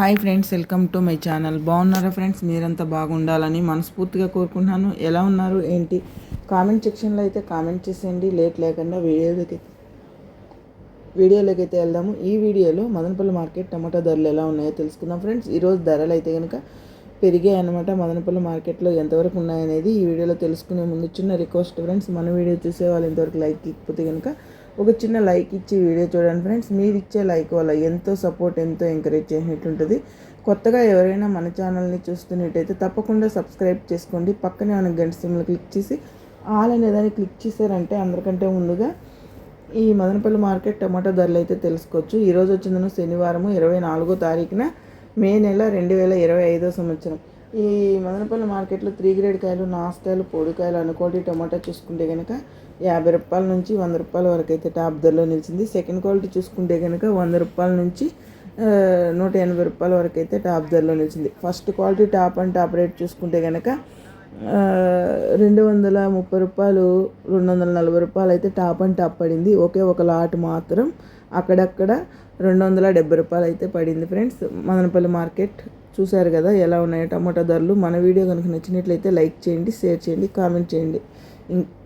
Hi friends welcome to my channel. బాగున్నారా friends? మీరంతా బాగుండాలని మనస్ఫూర్తిగా కోరుకుంటున్నాను. ఎలా ఉన్నారు? ఏంటి? కామెంట్ సెక్షన్లో అయితే కామెంట్ చేసేయండి. లేట్ లేకుండా వీడియోలోకి వీడియోలోకి అయితే వెళ్దాము. ఈ వీడియోలో మదనపల్లి మార్కెట్ టమాటా ధరలు ఎలా ఉన్నాయో తెలుసుకుందాం ఫ్రెండ్స్. ఈరోజు ధరలు అయితే కనుక పెరిగాయి అనమాట మదనపల్లి మార్కెట్లో ఎంతవరకు ఉన్నాయనేది ఈ వీడియోలో తెలుసుకునే ముందు చిన్న రిక్వెస్ట్ ఫ్రెండ్స్. మన వీడియో చూసే వాళ్ళు ఇంతవరకు లైక్ ఇకపోతే కనుక ఒక చిన్న లైక్ ఇచ్చి వీడియో చూడండి ఫ్రెండ్స్. మీరు ఇచ్చే లైక్ వల్ల ఎంతో సపోర్ట్ ఎంతో ఎంకరేజ్ చేసినట్టుంటుంది. కొత్తగా ఎవరైనా మన ఛానల్ని చూస్తున్నట్టయితే తప్పకుండా సబ్స్క్రైబ్ చేసుకోండి. పక్కనే మన గంట సిమ్లు క్లిక్ చేసి ఆల్ అనే దాన్ని క్లిక్ చేశారంటే అందరికంటే ముందుగా ఈ మదనపల్లి మార్కెట్ టమాటా ధరలు అయితే తెలుసుకోవచ్చు. ఈరోజు వచ్చిందను శనివారము ఇరవై నాలుగో తారీఖున మే నెల రెండు వేల ఇరవై ఐదో సంవత్సరం. ఈ మదనపల్లి మార్కెట్లో త్రీ గ్రేడ్ కాయలు నాసుకాయలు పొడికాయలు అనుకోటి టమాటా చూసుకుంటే కనుక యాభై రూపాయల నుంచి వంద రూపాయల వరకు అయితే టాప్ ధరలో నిలిచింది. సెకండ్ క్వాలిటీ చూసుకుంటే కనుక వంద రూపాయల నుంచి నూట ఎనభై రూపాయల వరకు అయితే టాప్ ధరలో నిలిచింది. First quality top and top rate చూసుకుంటే కనుక రెండు వందల ముప్పై రూపాయలు రెండు వందల నలభై రూపాయలు అయితే టాప్ అండ్ టాప్ పడింది. ఒకే ఒక లాట్ మాత్రం అక్కడక్కడ రెండు వందల డెబ్బై రూపాయలు అయితే పడింది ఫ్రెండ్స్. మదనపల్లి మార్కెట్ చూశారు కదా ఎలా ఉన్నాయో టమాటా ధరలు. మన వీడియో కనుక నచ్చినట్లయితే లైక్ చేయండి షేర్ చేయండి కామెంట్ చేయండి. ఇం-